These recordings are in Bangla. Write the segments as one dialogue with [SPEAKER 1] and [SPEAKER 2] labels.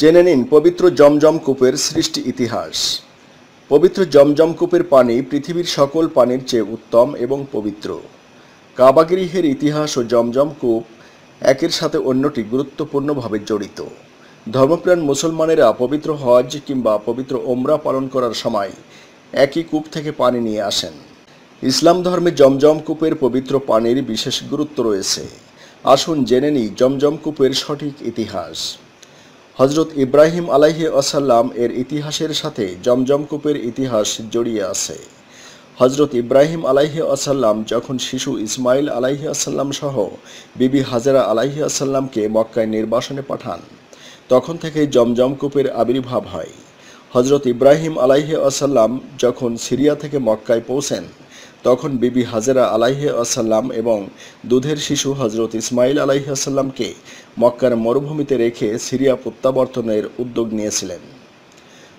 [SPEAKER 1] জেনে নিন পবিত্র জমজম কূপের সৃষ্টি ইতিহাস। পবিত্র জমজম কূপের পানি পৃথিবীর সকল পানির চেয়ে উত্তম এবং পবিত্র। কাবাগৃহের ইতিহাস ও জমজম কূপ একের সাথে অন্যটি গুরুত্বপূর্ণভাবে জড়িত। ধর্মপ্রাণ মুসলমানেরা পবিত্র হজ কিংবা পবিত্র ওমরা পালন করার সময় একই কূপ থেকে পানি নিয়ে আসেন। ইসলাম ধর্মে জমজম কূপের পবিত্র পানির বিশেষ গুরুত্ব রয়েছে। আসুন জেনে নিই জমজম কূপের সঠিক ইতিহাস। হজরত ইব্রাহিম আলাইহি আসাল্লাম এর ইতিহাসের সাথে জমজম কূপের ইতিহাস জড়িয়ে আছে। হজরত ইব্রাহিম আলাইহি আসাল্লাম যখন শিশু ইসমাইল আলাইহি আসাল্লাম সহ বিবি হাজেরা আলাইহি আসাল্লামকে মক্কায় নির্বাসনে পাঠান, তখন থেকে জমজম কূপের আবির্ভাব হয়। হজরত ইব্রাহিম আলাইহি আসাল্লাম যখন সিরিয়া থেকে মক্কায় পৌঁছেন তখন বিবি হাজেরা আলাইহি আসাল্লাম এবং দুধের শিশু হজরত ইসমাইল আলাইহি আসাল্লামকে মক্কার মরুভূমিতে রেখে সিরিয়া প্রত্যাবর্তনের উদ্যোগ নিয়েছিলেন।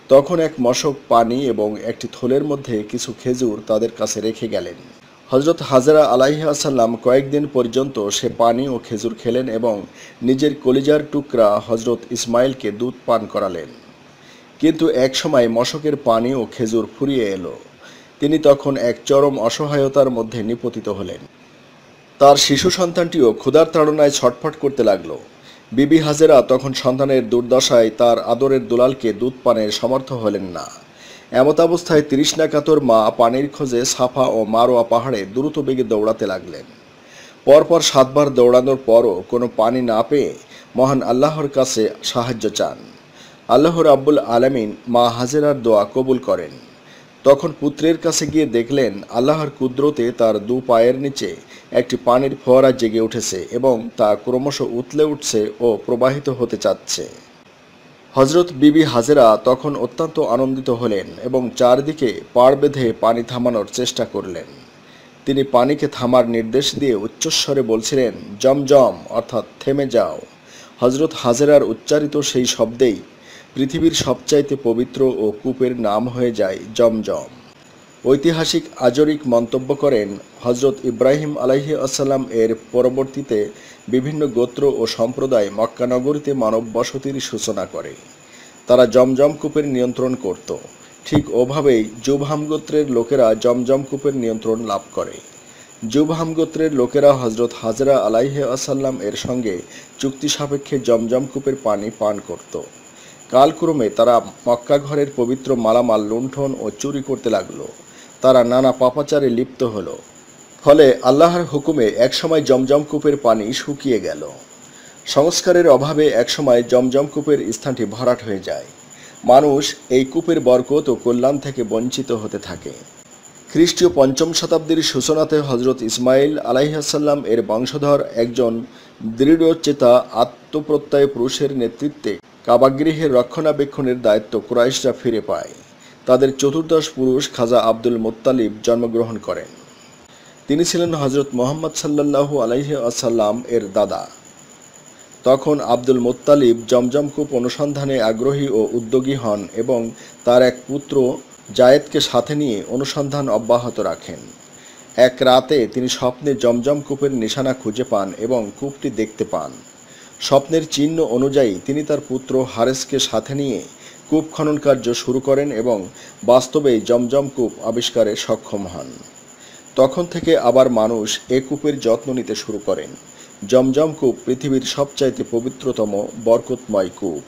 [SPEAKER 1] তখন এক মশক পানি এবং একটি থলের মধ্যে কিছু খেজুর তাদের কাছে রেখে গেলেন। হজরত হাজরা আলাইহি আসাল্লাম কয়েকদিন পর্যন্ত সে পানি ও খেজুর খেলেন এবং নিজের কলিজার টুকরা হজরত ইসমাইলকে দুধ পান করালেন। কিন্তু এক সময় মশকের পানি ও খেজুর ফুরিয়ে এলো। তিনি তখন এক চরম অসহায়তার মধ্যে নিপতিত হলেন। তার শিশু সন্তানটিও ক্ষুধার তাড়নায় ছটফট করতে লাগল। বিবি হাজেরা তখন সন্তানের দুর্দশায় তার আদরের দুলালকে দুধ পানের সমর্থ হলেন না। এমত অবস্থায় তৃষ্ণা কাতর মা পানির খোঁজে সাফা ও মারোয়া পাহাড়ে দ্রুত বেগে দৌড়াতে লাগলেন। পরপর সাতবার দৌড়ানোর পরও কোনো পানি না পেয়ে মহান আল্লাহর কাছে সাহায্য চান। আল্লাহর আব্বুল আলামিন মা হাজেরার দোয়া কবুল করেন। তখন পুত্রের কাছে গিয়ে দেখলেন, আল্লাহর কুদরতে তার দু পায়ের নিচে একটি পানির ফোয়ারা জেগে উঠেছে এবং তা ক্রমশ উতলে উঠছে ও প্রবাহিত হতে চাচ্ছে। হজরত বিবি হাজেরা তখন অত্যন্ত আনন্দিত হলেন এবং চারদিকে পাড় বেঁধে পানি থামানোর চেষ্টা করলেন। তিনি পানিকে থামার নির্দেশ দিয়ে উচ্চস্বরে বলছিলেন জমজম অর্থাৎ থেমে যাও। হজরত হাজেরার উচ্চারিত সেই শব্দেই পৃথিবীর সবচাইতে পবিত্র ও কূপের নাম হয়ে যায় জমজম। ঐতিহাসিক আজরিক মন্তব্য করেন হজরত ইব্রাহিম আলাইহি আসাল্লাম এর পরবর্তীতে বিভিন্ন গোত্র ও সম্প্রদায় মক্কানগরীতে মানব বসতির সূচনা করে। তারা জমজম কূপের নিয়ন্ত্রণ করত। ঠিক ওভাবেই জুবহাম গোত্রের লোকেরা জমজম কূপের নিয়ন্ত্রণ লাভ করে। জুবহাম গোত্রের লোকেরা হজরত হাজরা আলাইহে আসাল্লাম এর সঙ্গে চুক্তি সাপেক্ষে জমজম কূপের পানি পান করত। কালক্রমে তারা মক্কা ঘরের পবিত্র মালামাল লুণ্ঠন ও চুরি করতে লাগল। তারা নানা পাপাচারে লিপ্ত হলো। ফলে আল্লাহর হুকুমে একসময় জমজম কূপের পানি শুকিয়ে গেল। সংস্কারের অভাবে একসময় জমজম কূপের স্থানটি ভরাট হয়ে যায়। মানুষ এই কূপের বরকত ও কল্যাণ থেকে বঞ্চিত হতে থাকে। খ্রিস্টীয় পঞ্চম শতাব্দীর সূচনাতে হজরত ইসমাইল আলাইহাসাল্লাম এর বংশধর একজন দৃঢ়চেতা আত্মপ্রত্যয় পুরুষের নেতৃত্বে কাবাগৃহের রক্ষণাবেক্ষণের দায়িত্ব কুরাইশরা ফিরে পায়। তাদের চতুর্দশ পুরুষ খাজা আব্দুল মোত্তালিব জন্মগ্রহণ করেন। তিনি ছিলেন হজরত মোহাম্মদ সাল্লাল্লাহু আলাইহি আসাল্লাম এর দাদা। তখন আব্দুল মোত্তালিব জমজম কূপ অনুসন্ধানে আগ্রহী ও উদ্যোগী হন এবং তার এক পুত্র জায়েদকে সাথে নিয়ে অনুসন্ধান অব্যাহত রাখেন। এক রাতে তিনি স্বপ্নে জমজম কূপের নিশানা খুঁজে পান এবং কূপটি দেখতে পান। স্বপ্নের চিহ্ন অনুযায়ী তিনি তার পুত্র হারেসকে সাথে নিয়ে কূপ খনন কার্য শুরু করেন এবং বাস্তবেই জমজম কূপ আবিষ্কারে সক্ষম হন। তখন থেকে আবার মানুষ এ কূপের যত্ন নিতে শুরু করেন। জমজম কূপ পৃথিবীর সবচাইতে পবিত্রতম, বরকতময় কূপ।